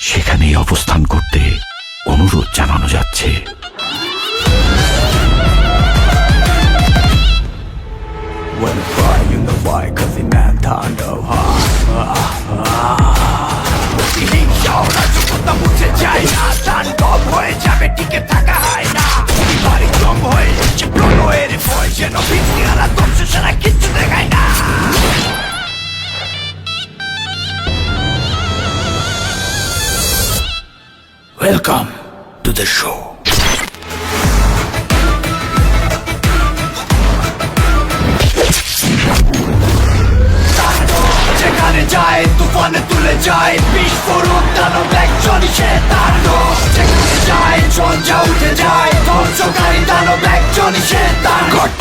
সেখানেই অবস্থান করতে অনুরোধ জানানো যাচ্ছে। ওয়েলকাম টু দ্য শো যেখানে যায় তুফানে তুলে যায় বিস্ফোরণ দানব একজনই সে তার যেখানে যায় ঝঞ্ঝা উঠে যায় ধ্বংসকারী দানব একজনই সে তার কাট